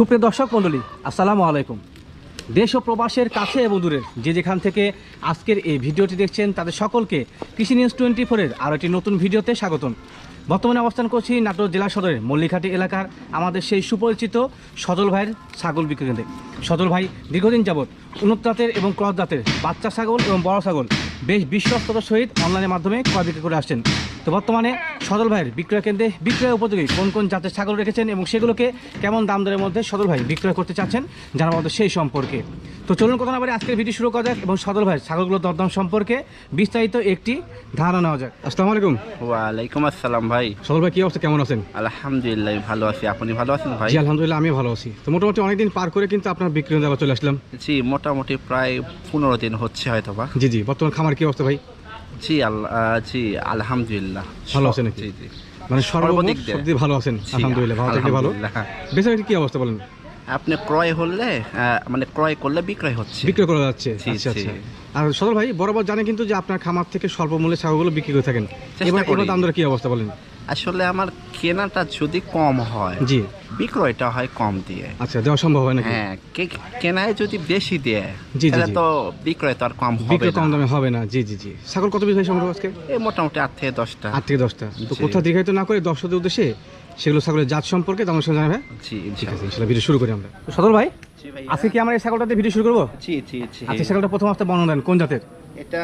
সুপ্রিয় দর্শক মণ্ডলী, আসসালামু আলাইকুম। দেশ ও প্রবাসের কাছে এবং দূরের যে যেখান থেকে আজকের এই ভিডিওটি দেখছেন, তাদের সকলকে কৃষি নিউজ টোয়েন্টি ফোরের আরও একটি নতুন ভিডিওতে স্বাগতম। বর্তমানে অবস্থান করছি নাটোর জেলা সদরের মল্লিঘাটি এলাকার আমাদের সেই সুপরিচিত সজল ভাইয়ের ছাগল বিক্রি কেন্দ্রে। সজল ভাই দীর্ঘদিন যাবৎ উন্নত জাতের এবং ক্রস জাতের বাচ্চা ছাগল এবং বড় ছাগল বেশ বিশ্বস্ততার সহিত অনলাইনের মাধ্যমে ক্রয় বিক্রি করে আসছেন। তো বর্তমানে সদল ভাইয়ের বিক্রয় কেন্দ্রে বিক্রয় উপযোগী কোন কোন জাতের ছাগল রেখেছেন এবং সেগুলোকে কেমন দাম দরের মধ্যে সদল ভাই বিক্রয় করতে চাচ্ছেন জানার মধ্যে সেই সম্পর্কে। তো চলুন কথা না বলে আজকের ভিডিও শুরু করা যাক এবং সদল ভাইয়ের ছাগলগুলোর দরদাম সম্পর্কে বিস্তারিত একটি ধারণা নেওয়া যাক। আসসালামু আলাইকুম। ওয়ালাইকুম আসসালাম ভাই। সদল ভাই কি অবস্থা? কেমন আছেন? আলহামদুলিল্লাহ ভালো আছি। আপনি ভালো আছেন ভাই? জি আলহামদুলিল্লাহ আমি ভালো আছি। তো মোটামুটি অনেকদিন পার করে কিন্তু আপনার বিক্রয় আবার চলে আসলাম। জি মোটামুটি প্রায় পনেরো দিন হচ্ছে হয়তো বা জি জি বর্তমান খামার কি অবস্থা ভাই? জি জি আলহামদুলিল্লাহ ভালো আছেন? জি জি মানে সর্বদিক দিয়ে। ভালো আছেন আলহামদুলিল্লাহ ভালো থেকে ভালো। বেচার কি অবস্থা বলেন আপনি ক্রয় হলে মানে ক্রয় করলে বিক্রয় হচ্ছে। বিক্রি করা যাচ্ছে। আচ্ছা আচ্ছা। আর সদর ভাই বরাবর জানে কিন্তু যে আপনার খামার থেকে স্বল্প মূল্যে ছাগলগুলো বিক্রি করে থাকেন। এবার। এবার দাম দরে কি অবস্থা বলেন? আসলে আমার কেনাটা যদি কম হয় জি। বিক্রয়টা হয় কম দিয়ে। আচ্ছা দেওয়া সম্ভব হয় না হ্যাঁ কেনায় যদি বেশি দেয় জি, জি, তাহলে তো বিক্রয় তো আর কম হবে বিক্রি কম দামে হবে না। জি জি জি। ছাগল কত পিস সম্ভব আজকে? এই মোটামুটি আট থেকে দশটা। আট থেকে দশটা। তো। কোথাও দীর্ঘায়িত না করে দর্শকদের উদ্দেশ্যে সেগুলো ছাগলের জাত সম্পর্কে তোমার সঙ্গে জানাবে? জি ঠিক আছে। ইনশাল্লাহ ভিডিও শুরু করি আমরা। সদর ভাই আজকে কি আমরা এই ছাগলটাতে ভিডিও শুরু করব? জি জি জি। আচ্ছা ছাগলটা প্রথম আসতে বর্ণনা দেন কোন জাতের? এটা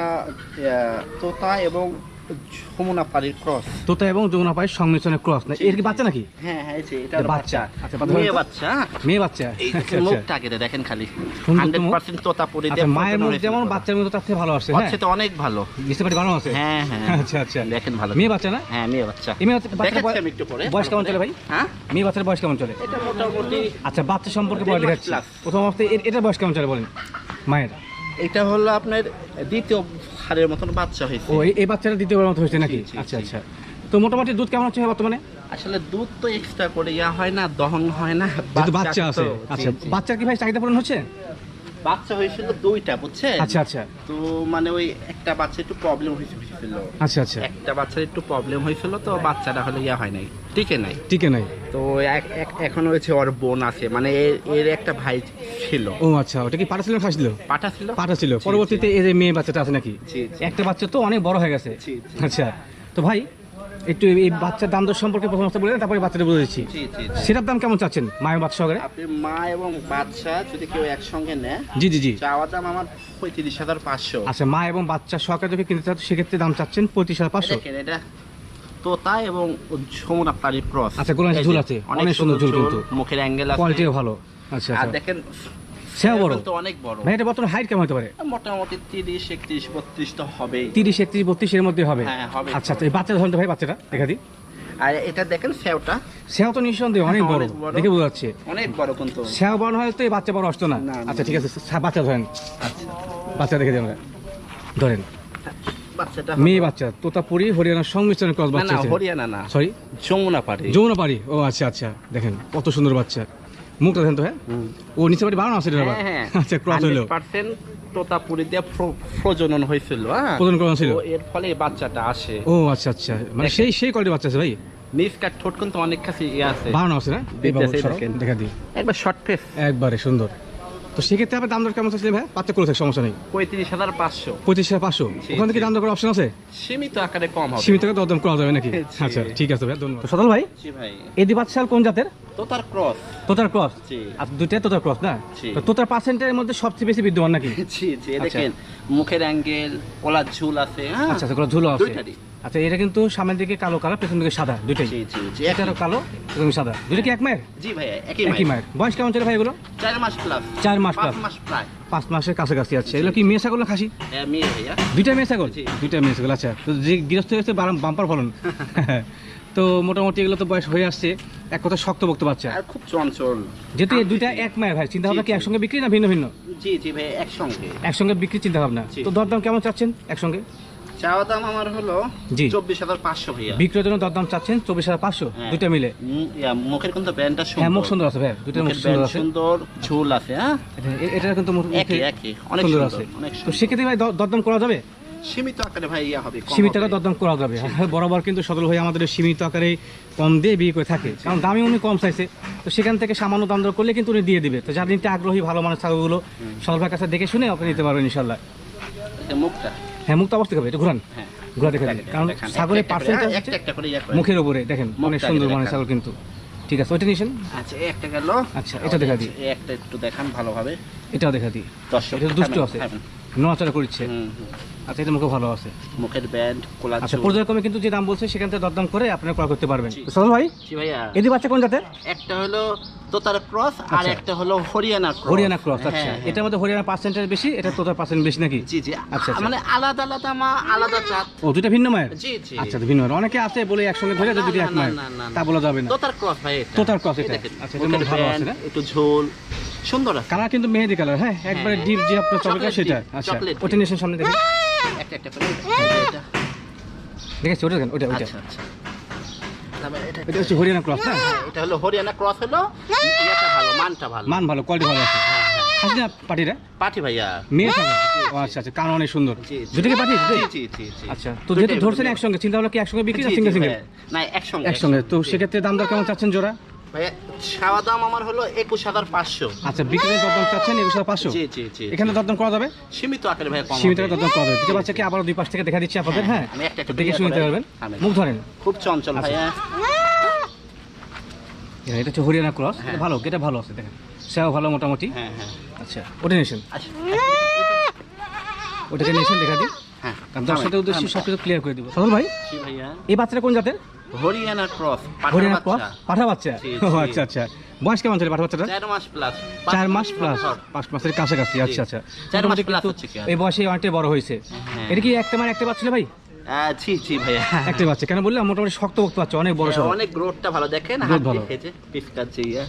তোতা এবং যমুনা পাড়ির ক্রস তোতা এবং যমুনা পায়ের সংমিশ্রণের ক্রস না? এর কি বাচ্চা নাকি? হ্যাঁ হ্যাঁ এই এটা এটা বাচ্চা। বাচ্চা। আচ্ছা, মেয়ে বাচ্চা। মেয়ে বাচ্চা। এই দেখেন। মুখটা কেটে দেখেন খালি। সুন্দর তো হান্ড্রেড মুখ। পার্সেন্ট তোতা পরি আচ্ছা মায়ের মুখ যেমন বাচ্চার মতো তার থেকে ভালো আসছে হ্যাঁ? তো অনেক ভালো। ভালো আছে? হ্যাঁ হ্যাঁ। আচ্ছা আচ্ছা। দেখেন ভালো। মেয়ে বাচ্চা না? হ্যাঁ মেয়ে বাচ্চা। এই মেয়ে বাচ্চা- একটু পরে। বয়স কেমন চলে ভাই? হ্যাঁ? মেয়ে বাচ্চার বয়স কেমন চলে? এটা মোটামুটি আচ্ছা বাচ্চা সম্পর্কে মাস দেখাচ্ছি। প্রথম অবস্থায় এটার বয়স কেমন চলে বলেন? মায়ের। এটা হলো আপনার দ্বিতীয় হারের মতন বাচ্চা হয়েছে। ও এই- বাচ্চাটা দ্বিতীয়বার মতো হয়েছে নাকি? আচ্ছা আচ্ছা। তো মোটামুটি দুধ কেমন হচ্ছে বর্তমানে? আসলে দুধ তো এক্সট্রা করে ইয়া হয় না দহন হয় না বাচ্চা আছে। আচ্ছা জি। বাচ্চার কি ভাই চাহিদা পূরণ হচ্ছে? বাচ্চা হয়েছিল দুইটা বুঝছেন? আচ্ছা আচ্ছা। তো মানে ওই একটা বাচ্চা একটু প্রবলেম হয়েছিল আচ্ছা আচ্ছা। একটা বাচ্চার একটু প্রবলেম হয়েছিল তো বাচ্চাটা হলে ইয়া হয় নাই। টিকে নাই। টিকে নাই। তো এখন হয়েছে ওর বোন আছে মানে এর- একটা ভাই ছিল। ও আচ্ছা ওটা কি পাটা ছিল না ছিল? পাঠা ছিল। পাটা ছিল। পরবর্তীতে এই যে মেয়ে বাচ্চাটা আছে নাকি। একটা বাচ্চা তো অনেক বড় হয়ে গেছে। আচ্ছা তো ভাই একটু এই বাচ্চার দাম দর সম্পর্কে প্রথম অবস্থা বলে দেন, তারপরে বাচ্চাটা বলে দিচ্ছি। সেটার দাম কেমন চাচ্ছেন মায়ের বাচ্চা সহকারে? আপনি মা এবং বাচ্চা যদি কেউ একসঙ্গে নেয় জি জি জি। চাওয়া দাম আমার পঁয়ত্রিশ হাজার পাঁচশো। আচ্ছা মা এবং বাচ্চা সহকারে যদি কিনতে চান সেক্ষেত্রে দাম চাচ্ছেন পঁয়ত্রিশ হাজার পাঁচশো। এটা তোতা এবং যমুনা ক্রস। আচ্ছা, গোলায় ঝুল আছে, অনেক সুন্দর ঝুল কিন্তু। মুখের অ্যাঙ্গেল আছে। কোয়ালিটিও ভালো। আচ্ছা আর আচ্ছা। দেখেন সেও বড়। তো অনেক বড়। ভাই এটা বর্তমানে হাইট কেমন হতে পারে? মোটামুটি তো এর মধ্যে হবে। হ্যাঁ, হবে। আচ্ছা আচ্ছা এই বাচ্চা ধরুন ভাই বাচ্চাটা দেখা দিই। আর এটা দেখেন সেওটা। সেও তো নিঃসন্দেহে অনেক হ্যাঁ, বড়। দেখে বোঝা যাচ্ছে। অনেক বড় কিন্তু। সেও বড় হয় তো এই বাচ্চা বড় আসতো না। না, না। আচ্ছা ঠিক আছে বাচ্চা ধরেন। আচ্ছা। বাচ্চা দেখে ধরেন। বাচ্চাটা মেয়ে বাচ্চা তোতাপুরি হরিয়ানার সংমিশ্রণের ক্রস বাচ্চা না হরিয়ানা না। সরি যমুনা পাড়ি যমুনা পাড়ি ও আচ্ছা আচ্ছা দেখেন কত সুন্দর বাচ্চা। মুখটা দেখেন তো হ্যাঁ? ও নিচে বাড়ি বাড়ানো আছে? হ্যাঁ হ্যাঁ। আচ্ছা ক্রস পার্সেন্ট তোতাপুরি দিয়ে প্রজনন হয়েছিল হ্যাঁ? প্রজনন করানো ছিল? এর ফলে বাচ্চাটা আসে। ও আচ্ছা আচ্ছা। মানে সেই সেই কোয়ালিটি বাচ্চা আছে ভাই? ঠোঁট কিন্তু অনেক কাছে ইয়ে আছে। বাড়ানো আছে না। দেখা দিই। একবার শর্ট ফেস একবারে সুন্দর। তো সেক্ষেত্রে আপনার দাম দর কেমন চাচ্ছিলেন ভাই? বাচ্চা করে থাকে সমস্যা নেই। পঁয়ত্রিশ হাজার পাঁচশো। পঁচিশ হাজার পাঁচশো। ওখান থেকে দাম দর করার অপশন আছে? সীমিত আকারে কম হবে। সীমিত করে দরদাম করা যাবে নাকি? জি। আচ্ছা ঠিক আছে ভাই ধন্যবাদ। সদল ভাই জি ভাই। এদি বাচ্চাল কোন জাতের? তো তার ক্রস। তোতার ক্রস? জি। আর দুইটাই তোতার ক্রস না? জি। তো তোতার পার্সেন্টের মধ্যে সবচেয়ে বেশি বিদ্যমান নাকি? জি জি এ আচ্ছা। দেখেন মুখের অ্যাঙ্গেল কলার ঝুল আছে হ্যাঁ? আচ্ছা আচ্ছা ঝুলো আছে। দুইটারই। আচ্ছা এটা কিন্তু সামনের দিকে কালো কালার পেছন দিকে সাদা দুইটাই। জি জি জি এটারও কালো এবং সাদা। দুটো কি এক মায়ের? জি ভাই একই মায়ের। বয়স কেমন চলে ভাই এগুলো? চার মাস প্লাস চার মাস পাঁচ মাস প্রায়। পাঁচ মাসের কাছাকাছি আছে। এগুলো কি মেয়ে ছাগল না খাসি? হ্যাঁ, দুইটা মেয়ে ছাগল। দুইটা মেয়ে ছাগল আচ্ছা। তো যে গৃহস্থ হয়েছে বাম্পার ফলন। তো মোটামুটি এগুলো তো বয়স হয়ে আসছে। এক কথা শক্ত বক্ত বাচ্চা। আর খুব চঞ্চল। যেহেতু এই দুইটা এক মায়ের ভাই চিন্তা ভাবনা কি একসঙ্গে বিক্রি না ভিন্ন ভিন্ন? জি জি ভাই একসঙ্গে। একসঙ্গে বিক্রি চিন্তা ভাবনা। তো দরদাম কেমন চাচ্ছেন একসঙ্গে? চাওয়া দাম আমার হলো জি। চব্বিশ হাজার পাঁচশো ভাইয়া। বিক্রয়ের জন্য দরদাম চাচ্ছেন চব্বিশ হাজার পাঁচশো হ্যাঁ। দুইটা মিলে। মুখের কিন্তু ব্যান্ডটা হ্যাঁ মুখ সুন্দর সুন্দর আছে ভাই দুইটার মুখ সুন্দর আছে। সুন্দর ঝুল আছে হ্যাঁ? এটা- কিন্তু মুখ- একই একই অনেক সুন্দর সুন্দর আছে। তো সেক্ষেত্রে ভাই দরদাম করা যাবে? সীমিত আকারে ভাই ইয়া হবে সীমিত আকারে দরদাম করা যাবে। হ্যাঁ, বরাবর কিন্তু সদল ভাই আমাদের সীমিত আকারে কম দিয়ে বিয়ে করে থাকে। কারণ দামই উনি কম চাইছে। তো সেখান থেকে সামান্য দাম দর করলে কিন্তু উনি দিয়ে দিবে। তো যার নিতে আগ্রহী ভালো মানের ছাগলগুলো সদল ভাইয়ের কাছে দেখে শুনে আপনি নিতে পারবেন ইনশাল্লাহ মুখটা। হ্যাঁ মুক্ত অবস্থা হবে এটা ঘুরান। হ্যাঁ। ঘুরা দেখে দিন কারণ ছাগলের পার্সেন্টেজ একটা একটা করে ইয়া মুখের উপরে দেখেন অনেক সুন্দর মানে। ছাগল কিন্তু। ঠিক আছে ওইটা নিয়েছেন আচ্ছা একটা গেল। আচ্ছা, এটা দেখা দিই। একটা একটু দেখান ভালোভাবে। এটাও দেখা দিই। দর্শক এটা দুষ্ট আছে। নড়াচড়া করছে। আচ্ছা এটা মুখে ভালো আছে। মুখের ব্যান্ড কোলা আচ্ছা। পর্যায়ক্রমে কিন্তু যে দাম বলছে সেখান থেকে দরদাম করে আপনারা ক্রয় করতে পারবেন। ভাই? জি ভাইয়া। এদি বাচ্চা কোন জাতের? একটা হলো তোতার ক্রস আর আচ্ছা। একটা হলো হরিয়ানা ক্রস। হরিয়ানা ক্রস আচ্ছা। হ্যাঁ, হ্যাঁ। এটার মধ্যে হরিয়ানা পার্সেন্টেজ বেশি এটা তোতার পার্সেন্ট বেশি নাকি? জি জি। আচ্ছা, আচ্ছা। মানে আলাদা আলাদা মা আলাদা জাত। ও দুটা ভিন্ন মায়ের? জি জি। আচ্ছা ভিন্ন মায়ের। অনেকে আছে বলে একসঙ্গে ধরে দুটি এক মায়ের। তা বলা যাবে না। তোতার ক্রস ভাই এটা। তোতার এই এটা। আচ্ছা, এটা ভালো আছে না? একটু ঝোল। সুন্দর কালার কিন্তু মেহেদি কালার হ্যাঁ? একবারে হ্যাঁ। ডিপ যে আপনার চকলেট সেটা? আচ্ছা ওটা নিয়ে সামনে দেখেন একটা একটা করে এটা দেখেছি ওটা দেখেন ওটা ওটা। আচ্ছা আচ্ছা। এটা এটা হচ্ছে হরিয়ানা ক্রস না হ্যাঁ, এটা হলো হরিয়ানা ক্রস হলো ইয়েটা ভালো মানটা ভালো। মান ভালো কোয়ালিটি ভালো আছে। হ্যাঁ, হ্যাঁ। খাসি না পাটিরা? পাঠি ভাইয়া। মেয়ে থাকে ও আচ্ছা আচ্ছা কান অনেক সুন্দর। দুটিকে জি জি জি আচ্ছা তো যেহেতু দুইটাই ধরছেন একসঙ্গে চিন্তা ভাবনা কি একসঙ্গে বিক্রি না জি, জি, সিঙ্গেল সিঙ্গেল না একসঙ্গে একসঙ্গে। তো সেক্ষেত্রে দাম দর কেমন চাচ্ছেন জোড়া? ভাইয়া দাম আমার হলো একুশ হাজার পাঁচশো। আচ্ছা বিক্রির দরদাম চাচ্ছেন একুশ হাজার পাঁচশো? জি জি জি এখানে দরদাম করা যাবে? সীমিত আকারে ভাইয়া সীমিত হবে। দরদাম করা যাবে। দুটো বাচ্চাকে আবার দুই পাশ থেকে দেখা দিচ্ছি আপনাদের হ্যাঁ? আমি একটা একটা দেখে করে শুনে নিতে করে পারবেন। মুখ ধরেন। খুব চঞ্চল আচ্ছা। ভাইয়া। এটা হচ্ছে হরিয়ানা ক্রস। হ্যাঁ। ভালো এটা ভালো আছে দেখেন। সেও ভালো মোটামুটি। হ্যাঁ হ্যাঁ। আচ্ছা ওটা নিয়েছেন আচ্ছা। ওটাকে নিয়েছেন দেখা দিই। হ্যাঁ। কারণ উদ্দেশ্যে সব কিছু ক্লিয়ার করে দিব। ভাই ভাইয়া। এই বাচ্চাটা কোন জাতের? হরিয়ানা ক্রস হরিয়ানা ক্রস পাঠা বাচ্চা। আচ্ছা আচ্ছা। বয়স কেমন চলে পাঠা বাচ্চাটা চার মাস প্লাস চার মাস প্লাস পাঁচ মাসের কাছাকাছি আচ্ছা আচ্ছা। চার মাস কিন্তু হচ্ছে এই বয়সে অনেকটাই বড় হয়েছে। হ্যাঁ। এটা কি একটা মানে একটা বাচ্চা ভাই? জি জি ভাইয়া। একটা বাচ্চা। কেন বললাম? মোটামুটি শক্ত বক্ত বাচ্চা অনেক বড় সড়ো হ্যাঁ, অনেক গ্রোথটা ভালো। দেখেন হাত ভালো। দেখেছে পিসকার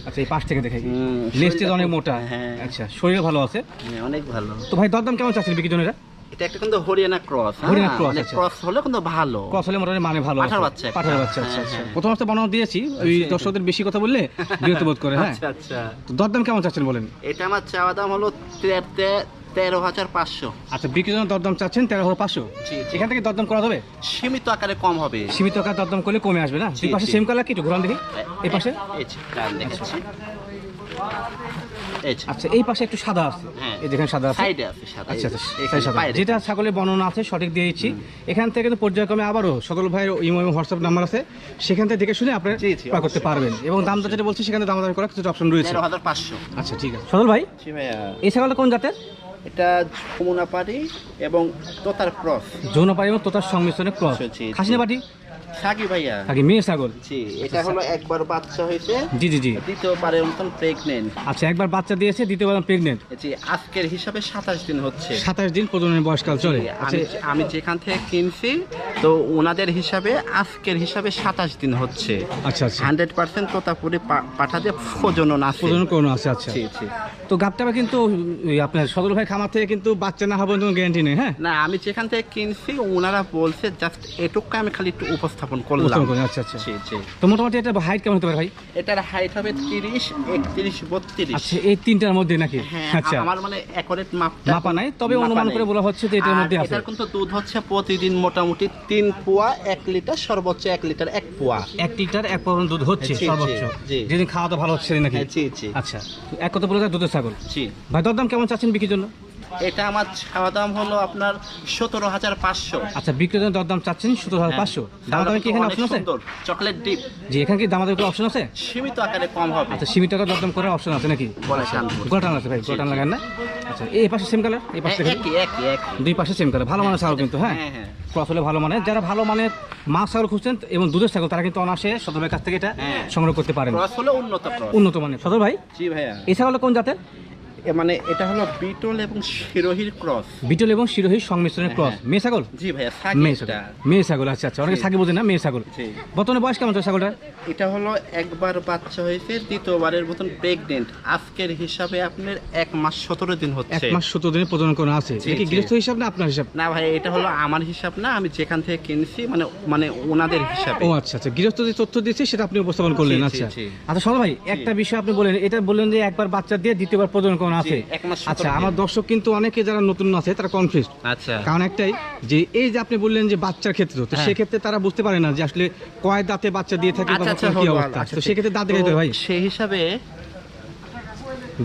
আচ্ছা এই পাশ থেকে দেখাই হুম, লেস্টেজ অনেক মোটা। হ্যাঁ। আচ্ছা শরীর ভালো আছে। হ্যাঁ, অনেক ভালো। তো ভাই দরদাম কেমন চাচ্ছেন বিক্রি জনেরা? এটা একটা কিন্তু হরিয়ানা ক্রস হরিয়ানা cross, আচ্ছা। ক্রস হলে কিন্তু ভালো। ক্রস হলে মোটামুটি মানে ভালো পাঠার বাচ্চা পাঠার বাচ্চা আচ্ছা হ্যাঁ, আচ্ছা। হ্যাঁ। প্রথম অবস্থা বানানো দিয়েছি ওই দর্শকদের বেশি কথা বললে বিরক্ত বোধ করে হ্যাঁ? আচ্ছা আচ্ছা। তো দরদাম কেমন চাচ্ছেন বলেন? এটা আমার চাওয়া দাম হলো তেরো হাজার পাঁচশো। আচ্ছা বিক্রি জন্য দরদাম চাচ্ছেন তেরো হাজার পাঁচশো। এখান থেকে দরদাম করা যাবে সীমিত আকারে কম হবে। সীমিত আকার দরদাম করলে কমে আসবে না? দুই পাশে সেম কালার কি একটু ঘোরান দেখি। এই পাশে? এই আচ্ছা এই পাশে একটু সাদা আছে। হ্যাঁ। এই দেখেন সাদা আছে। সাইডে আচ্ছা আচ্ছা সাদা যেটা ছাগলের বর্ণনা আছে সঠিক দিয়েছি। এখান থেকে কিন্তু পর্যায়ক্রমে আবারও সদল ভাইয়ের ইমো এবং হোয়াটসঅ্যাপ নাম্বার আছে। সেখান থেকে দেখে শুনে আপনি জি, জি, করতে পারবেন। এবং দাম যেটা বলছি সেখানে দাম দাম করার কিছু অপশন রয়েছে। পাঁচশো। আচ্ছা ঠিক আছে। সদল ভাই এই ছাগলটা কোন জাতের? এটা যমুনা এবং তোতার ক্রস। যৌনপাড়ি এবং তোতার সংমিশ্রণে ক্রস। জি। খাসিনা বাটি সাগি ভাইয়া? আগে মেয়ে ছাগল? জি এটা হলো একবার বাচ্চা হয়েছে। জি জি জি। দ্বিতীয়বারের মতন প্রেগনেন্ট আচ্ছা একবার বাচ্চা দিয়েছে দ্বিতীয়বার প্রেগনেন্ট জি আজকের হিসাবে সাতাশ দিন হচ্ছে। সাতাশ দিন প্রজননের বয়সকাল চলে। আচ্ছা। আমি আমি যেখান থেকে কিনছি তো ওনাদের হিসাবে আজকের হিসাবে সাতাশ দিন হচ্ছে। আচ্ছা আচ্ছা। হান্ড্রেড পার্সেন্ট তোতাপুরি পাঠাতে প্রজনন আছে। প্রজনন করোনা আছে আচ্ছা। জি জি। তো গাপটাবে কিন্তু আপনার সদল ভাই খামার থেকে কিন্তু বাচ্চা না হবার কোনো গ্যারান্টি নেই হ্যাঁ? না আমি যেখান থেকে কিনছি ওনারা বলছে জাস্ট এটুকু আমি খালি একটু উপস্থাপন করলাম। আচ্ছা, আচ্ছা। জি জি। তো মোটামুটি এটা হাইট কেমন হতে পারে ভাই? এটার হাইট হবে তিরিশ একত্রিশ বত্রিশ। আচ্ছা এই তিনটার মধ্যে নাকি? হ্যাঁ আচ্ছা। আমার মানে অ্যাকোরেট মাপটা মাপা নাই, তবে অনুমান করে বলা হচ্ছে যে এটার মধ্যে আছে। এটার কিন্তু দুধ হচ্ছে প্রতিদিন মোটামুটি তিন পোয়া এক লিটার সর্বোচ্চ এক লিটার এক পোয়া। এক লিটার এক পরিমাণ দুধ হচ্ছে সর্বোচ্চ। জি। যেদিন খাওয়া তো ভালো হচ্ছে নাকি? হ্যাঁ, জি জি। আচ্ছা। এক কত বলে দুধের ছাগল। জি। ভাই দরদাম কেমন চাচ্ছেন বিক্রির জন্য? এটা আমার খাওয়া দাম হলো আপনার সতেরো হাজার পাঁচশো। আচ্ছা জন্য দরদাম চাচ্ছেন সতেরো হাজার পাঁচশো। দাম দামে কি এখানে অপশন আছে? Chocolate deep. জি এখানে কি দাম দামের অপশন আছে? সীমিত আকারে কম হবে। আচ্ছা সীমিত টাকা দরদাম করার অপশন আছে নাকি? গোটান আছে ভাই গোটান লাগান না। আচ্ছা এই পাশে সেম কালার এই পাশে হ্যাঁ, দুই পাশে সেম কালার ভালো মানের ছাগল কিন্তু হ্যাঁ? হ্যাঁ, হ্যাঁ। ক্রস হলে ভালো মানের। যারা ভালো মানের মাছ ছাগল খুঁজছেন এবং দুধের ছাগল তারা কিন্তু অনাসে সদরের কাছ থেকে এটা হ্যাঁ। সংগ্রহ করতে পারেন। ক্রস হলো উন্নত ক্রস। উন্নত মানের। সদর ভাই? জি ভাইয়া। এই ছাগল কোন জাতের? মানে এটা হলো বিটল এবং শিরোহির ক্রস। বিটল এবং শিরোহী সংমিশ্রণের ক্রস। হ্যাঁ। মেয়ে ছাগল? জি ভাইয়া মেয়ে ছাগল। মেয়ে ছাগল আচ্ছা আচ্ছা। অনেকে। সাকি বোঝে না মেয়ে ছাগল। বর্তমানে বয়স কেমন ছাগলটা এটা হলো একবার বাচ্চা হয়েছে দ্বিতীয়বারের মতন প্রেগনেন্ট আজকের হিসাবে আপনার এক মাস সতেরো দিন এক মাস সত্তর দিনের প্রজনন করা আছে। এটা কি গৃহস্থ হিসাব না আপনার হিসাব? না ভাই এটা হলো আমার হিসাব না আমি যেখান থেকে কিনছি মানে মানে ওনাদের হিসাবে। ও আচ্ছা আচ্ছা। গৃহস্থ যে তথ্য দিয়েছে সেটা আপনি উপস্থাপন করলেন আচ্ছা। আচ্ছা ভাই একটা বিষয় আপনি বলেন এটা বললেন যে একবার বাচ্চা দিয়ে দ্বিতীয়বার প্রজনন করানো আছে। আচ্ছা আমার দর্শক কিন্তু অনেকে যারা নতুন আছে তারা কনফিউজ আচ্ছা। কারণ একটাই যে এই যে আপনি বললেন যে বাচ্চার ক্ষেত্রে তো হ্যাঁ। সেক্ষেত্রে তারা বুঝতে পারে না যে আসলে কয় দাঁতে বাচ্চা দিয়ে থাকে বা আচ্ছা আচ্ছা কি অবস্থা। আচ্ছা, তো। সেক্ষেত্রে দাঁত দেখে তো ভাই। সেই হিসাবে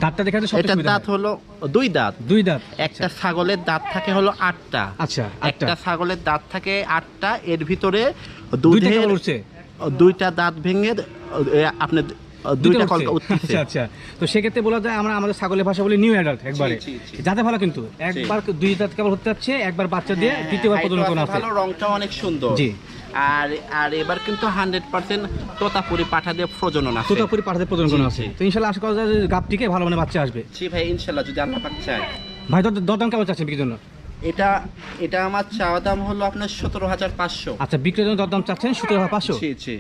দাঁতটা দেখাতে সবচেয়ে এটা সুবিধা দাঁত। হলো দুই দাঁত। দুই দাঁত একটা ছাগলের দাঁত থাকে হলো আটটা। আচ্ছা একটা ছাগলের দাঁত থাকে আটটা এর ভিতরে দুধের দুইটা দাঁত ভেঙে আপনি দুইটা কলকা উঠছে। আচ্ছা আচ্ছা। তো সেক্ষেত্রে বলা যায় আমরা আমাদের ছাগলের ভাষা বলি নিউ অ্যাডাল্ট একবারে। যাতে ভালো কিন্তু। একবার দুই দাঁত কেবল হতে যাচ্ছে একবার বাচ্চা দিয়ে হ্যাঁ, দ্বিতীয়বার প্রজনন করা আছে। ভালো রংটা অনেক সুন্দর। জি। আর আর এবার কিন্তু হান্ড্রেড পার্সেন্ট তোতাপুরি পাঠা দিয়ে প্রজনন আছে। তোতাপুরি পাঠাতে প্রজনন আছে। তো ইনশাল্লাহ আশা করা যায় গাপটিকে ভালো মানে বাচ্চা আসবে। জি ভাই ইনশাল্লাহ যদি আল্লাহ পাক চায়। ভাই দর- দরদাম কেমন চাচ্ছেন বিক্রির জন্য? এটা এটা আমার চাওয়া দাম হলো আপনার সতেরো হাজার পাঁচশো। আচ্ছা বিক্রির জন্য দরদাম চাচ্ছেন সতেরো হাজার পাঁচশো।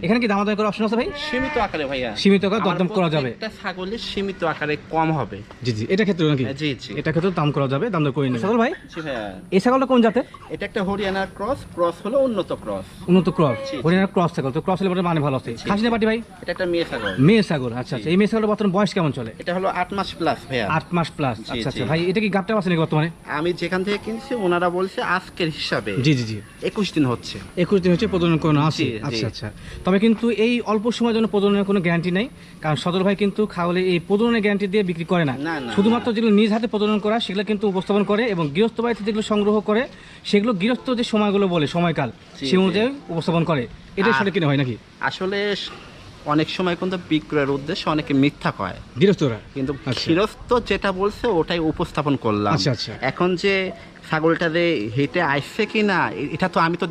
এখানে কি দামাদামি করার অপশন আছে ভাই? সীমিত আকারে ভাইয়া। সীমিত আকারে দরদাম করা যাবে। একটা ছাগলের সীমিত আকারে কম হবে। জি জি এটা ক্ষেত্রে নাকি? জি জি। এটা ক্ষেত্রে দাম করা যাবে দাম দর করে নিন সদল ভাই? জি ভাইয়া। এই ছাগলটা কোন জাতের? এটা একটা হরিয়ানার ক্রস ক্রস হলো উন্নত ক্রস। উন্নত ক্রস। হরিয়ানার ক্রস ছাগল তো ক্রস হলে মানে ভালো আছে। খাসি না পাটি ভাই? এটা একটা মেয়ে ছাগল। মেয়ে ছাগল আচ্ছা আচ্ছা এই মেয়ে ছাগলের বর্তমান বয়স কেমন চলে? এটা হলো আট মাস প্লাস ভাইয়া। আট মাস প্লাস আচ্ছা আচ্ছা ভাই এটা কি গাপটা আছে নাকি বর্তমানে? আমি যেখান থেকে কিনছি ওনারা বলছে আজকের হিসাবে। জি জি জি। একুশ দিন হচ্ছে। একুশ দিন হচ্ছে প্রজনন করানো আছে। আচ্ছা আচ্ছা। তবে কিন্তু এই অল্প সময়ের জন্য প্রজননের কোনো গ্যারান্টি নেই কারণ সদর ভাই কিন্তু খাওয়ালে এই প্রজননের গ্যারান্টি দিয়ে বিক্রি করে না। শুধুমাত্র যেগুলো নিজ হাতে প্রজনন করা সেগুলো কিন্তু উপস্থাপন করে এবং গৃহস্থ বাড়িতে যেগুলো সংগ্রহ করে সেগুলো গৃহস্থ যে সময়গুলো বলে সময়কাল সে অনুযায়ী উপস্থাপন করে। এটা সাথে কিনা হয় নাকি? আসলে অনেক সময় কিন্তু বিক্রয়ের উদ্দেশ্যে অনেকে মিথ্যা কয়। গৃহস্থরা? কিন্তু আচ্ছা। গৃহস্থ যেটা বলছে ওটাই উপস্থাপন করলাম। আচ্ছা, আচ্ছা। এখন যে ছাগলটা যে হেঁটে আসছে কি না এটা তো আমি তো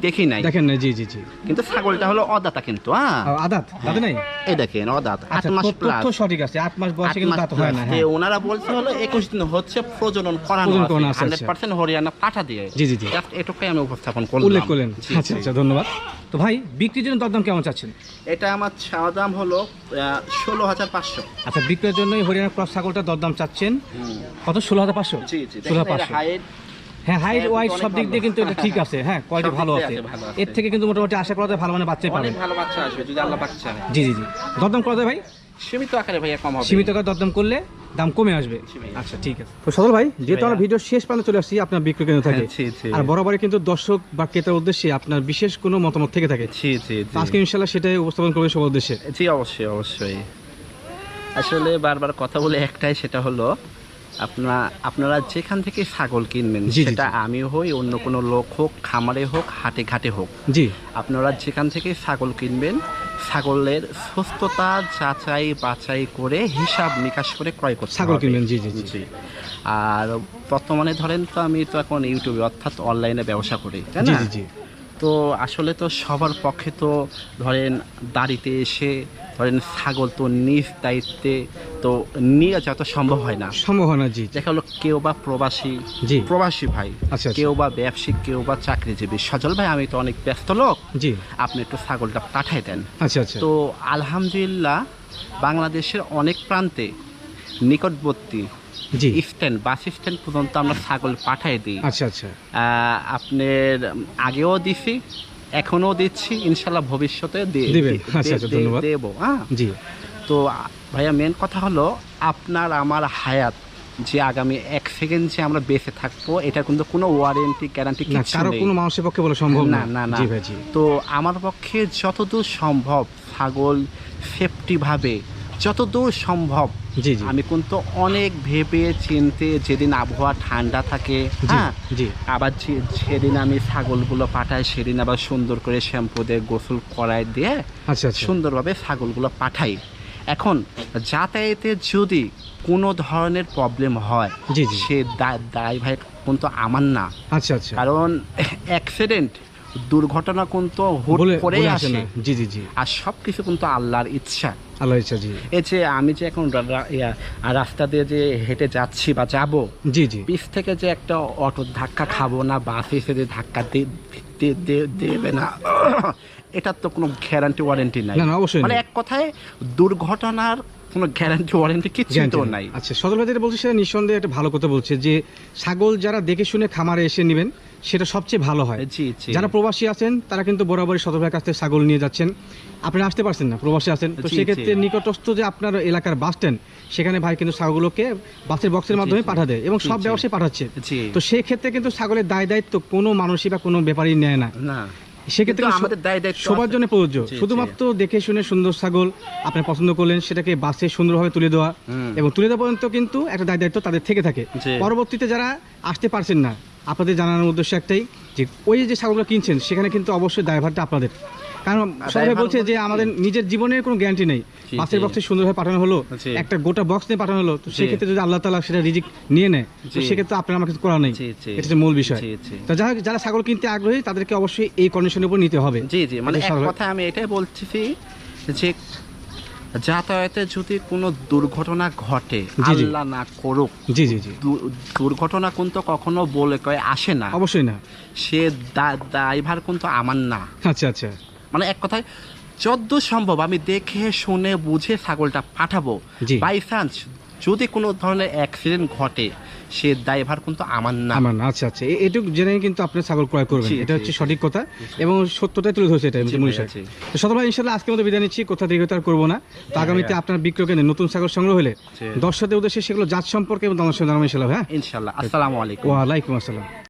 দেখি নাই। দেখেন না জি জি জি। কিন্তু ছাগলটা হলো অদাতা কিন্তু হ্যাঁ আদাত? নাই? এই দেখেন অদাত। আট মাস প্লাস সঠিক আছে। আট মাস বয়সে কিন্তু দাঁত হয় না হ্যাঁ। ওনারা বলছে হলো একুশ দিন হচ্ছে প্রজনন করানো আছে, হরিয়ানা পাঠা দিয়ে। জি, জি, জি। Just এটুকুই আমি উপস্থাপন করলাম। উল্লেখ করলেন। আচ্ছা আচ্ছা ধন্যবাদ। তো ভাই বিক্রির জন্য দরদাম কেমন চাচ্ছেন? এটা আমার চাওয়া দাম হলো ষোলো হাজার পাঁচশো। আচ্ছা বিক্রয়ের জন্য এই হরিয়ানা ক্রস ছাগলটা দরদাম চাচ্ছেন। কত? ষোলো হাজার পাঁচশো? জি জি ষোলো হাজার পাঁচশো। হ্যাঁ হাইট ওয়াইট সব দিক দিয়ে কিন্তু এটা ঠিক আছে। হ্যাঁ কোয়ালিটি ভালো আছে। এর থেকে কিন্তু মোটামুটি আশা করা যায় ভালো মানে বাচ্চাই পাবেন ভালো বাচ্চা আসবে যদি আল্লাহ বাচ্চা জি জি জি। দরদাম করা যায় ভাই? সীমিত আকারে ভাইয়া কম হবে। সীমিত আকারে দরদাম করলে দাম কমে আসবে? আচ্ছা ঠিক আছে। তো সদল ভাই যেহেতু আমরা ভিডিও শেষ পর্যন্ত চলে আসছি আপনার বিক্রি কেন্দ্র থাকে। আর বরাবরই কিন্তু দর্শক বা ক্রেতার উদ্দেশ্যে আপনার বিশেষ কোনো মতামত থেকে থাকে। জি জি তো আজকে ইনশাল্লাহ সেটাই উপস্থাপন করবে সবার উদ্দেশ্যে। জি অবশ্যই অবশ্যই। আসলে বারবার কথা বলে একটাই সেটা হলো আপনারা আপনারা যেখান থেকে ছাগল কিনবেন সেটা আমি হই অন্য কোনো লোক হোক খামারে হোক হাটে ঘাটে হোক। জি। আপনারা যেখান থেকে ছাগল কিনবেন ছাগলের সুস্থতা যাচাই বাছাই করে হিসাব নিকাশ করে ক্রয় করতে ছাগল কিনবেন, জি, জি, জি। আর বর্তমানে ধরেন তো আমি তো এখন ইউটিউবে অর্থাৎ অনলাইনে ব্যবসা করি তাই না? জি জি। তো আসলে তো সবার পক্ষে তো ধরেন দাড়িতে এসে ধরেন ছাগল তো নিজ দায়িত্বে তো নিয়ে যত সম্ভব হয় না। সম্ভব হয় না জি। দেখা হলো কেউ বা প্রবাসী জি। প্রবাসী ভাই আচ্ছা, আচ্ছা। কেউ বা ব্যবসায়িক কেউ বা চাকরিজীবী। সজল ভাই আমি তো অনেক ব্যস্ত লোক। জি। আপনি একটু ছাগলটা পাঠাই দেন। আচ্ছা আচ্ছা। তো আলহামদুলিল্লাহ বাংলাদেশের অনেক প্রান্তে নিকটবর্তী জি। স্ট্যান্ড বাস স্ট্যান্ড পর্যন্ত আমরা ছাগল পাঠাই দিই। আচ্ছা আচ্ছা। আপনার আগেও দিছি এখনও দিচ্ছি ইনশাল্লাহ ভবিষ্যতে আচ্ছা, আচ্ছা। দেবো হ্যাঁ। জি। তো ভাইয়া মেন কথা হলো আপনার আমার হায়াত যে আগামী এক সেকেন্ড যে আমরা বেঁচে থাকব এটা কিন্তু কোনো ওয়ারেন্টি গ্যারান্টি কারও কোনো মানুষের পক্ষে বলা সম্ভব না না। না ভাই তো আমার পক্ষে যতদূর সম্ভব ছাগল সেফটি ভাবে যতদূর সম্ভব জি জি। আমি কিন্তু অনেক ভেবে চিনতে যেদিন আবহাওয়া ঠান্ডা থাকে হ্যাঁ? জি। আবার যেদিন আমি ছাগলগুলো পাঠাই সেদিন আবার সুন্দর করে শ্যাম্পু দিয়ে গোসল করাই দিয়ে আচ্ছা আচ্ছা। সুন্দরভাবে ছাগলগুলো পাঠাই। এখন যাতায়াতে যদি কোনো ধরনের প্রবলেম হয় জি, জি। সে দায় ভাই কিন্তু আমার না। আচ্ছা আচ্ছা। কারণ অ্যাক্সিডেন্ট দুর্ঘটনা কিন্তু হুট করে আসে জি জি জি। আর সব কিছু কিন্তু আল্লাহর ইচ্ছা। আল্লাহ ইচ্ছা জি। এই যে আমি যে এখন রাস্তা দিয়ে যে হেঁটে যাচ্ছি বা যাব জি জি। পিছ থেকে যে একটা অটোর ধাক্কা খাব না বাস এসে যে ধাক্কা দেবে না এটার তো কোনো গ্যারান্টি ওয়ারেন্টি নাই। না, অবশ্যই মানে এক কথায় দুর্ঘটনার কোনো গ্যারান্টি ওয়ারেন্টি কিছু তো নাই। আচ্ছা ভাই যেটা বলছে সেটা নিঃসন্দেহে একটা ভালো কথা বলছে যে ছাগল যারা দেখে শুনে খামারে এসে নেবেন সেটা সবচেয়ে ভালো হয়। যারা প্রবাসী আছেন তারা কিন্তু বরাবরই সদরভাইয়ের কাছ থেকে ছাগল নিয়ে যাচ্ছেন। আপনি আসতে পারছেন না প্রবাসী আছেন। তো সেক্ষেত্রে নিকটস্থ যে আপনার এলাকার বাস স্ট্যান্ড সেখানে ভাই কিন্তু ছাগলগুলোকে বাসের বক্সের মাধ্যমে পাঠা দেয় এবং সব। ব্যবসায়ী পাঠাচ্ছে। তো সেক্ষেত্রে কিন্তু ছাগলের দায় দায়িত্ব কোনো মানুষই বা কোনো ব্যাপারই নেয় না। সেক্ষেত্রে আমাদের দায় দায়িত্ব সবার জন্য প্রযোজ্য। শুধুমাত্র দেখে শুনে সুন্দর ছাগল আপনি পছন্দ করলেন সেটাকে বাসে সুন্দরভাবে তুলে দেওয়া এবং তুলে দেওয়া পর্যন্ত কিন্তু একটা দায় দায়িত্ব তাদের থেকে থাকে। পরবর্তীতে যারা আসতে পারছেন না আপনাদের জানানোর উদ্দেশ্য একটাই যে ওই যে ছাগলগুলো কিনছেন সেখানে কিন্তু অবশ্যই ড্রাইভারটা আপনাদের কারণ সবাই বলছে যে আমাদের নিজের জীবনের কোনো গ্যারান্টি নেই জি। বক্সে সুন্দরভাবে পাঠানো হলো একটা গোটা বক্স নিয়ে পাঠানো হলো তো সেক্ষেত্রে যদি আল্লাহ তালা সেটা রিজিক নিয়ে নেয় তো সেক্ষেত্রে আপনার আমার কিছু করা নেই। এটা মূল বিষয়। তো যাই যারা ছাগল কিনতে আগ্রহী তাদেরকে অবশ্যই এই কন্ডিশনের উপর নিতে হবে জি জি মানে। কথা আমি এটাই বলছি যে যাতায়াতে যদি কোনো দুর্ঘটনা ঘটে। আল্লাহ না করুক জি জি জি। দুর্ঘটনা কিন্তু কখনো বলে কয় আসে না। অবশ্যই না। সে ড্রাইভার কিন্তু আমার না। আচ্ছা আচ্ছা। মানে এক কথায় যদ্দূর সম্ভব আমি দেখে শুনে বুঝে ছাগলটা পাঠাবো। বাই চান্স যদি কোনো ধরনের অ্যাক্সিডেন্ট ঘটে সে দায়ভার কিন্তু আমার না। আমার না আচ্ছা আচ্ছা। এটুকু জেনে কিন্তু আপনি ছাগল ক্রয় করবেন। এটা হচ্ছে সঠিক কথা এবং সত্যটাই তুলে ধরছে এটা জি। তো সতর্ক ইনশাল্লাহ আজকের মতো বিদায় নিচ্ছি। কোথা থেকে তার করব না। তো আগামীতে আপনার বিক্রয় কেন্দ্রে নতুন ছাগল সংগ্রহ হলে দর্শকদের উদ্দেশ্যে সেগুলো জাত সম্পর্কে এবং দর্শক জানাব ইনশাল্লাহ হ্যাঁ? ইনশাল্লাহ। আসসালামু আলাইকুম। ওয়ালাইকুম আসসালাম।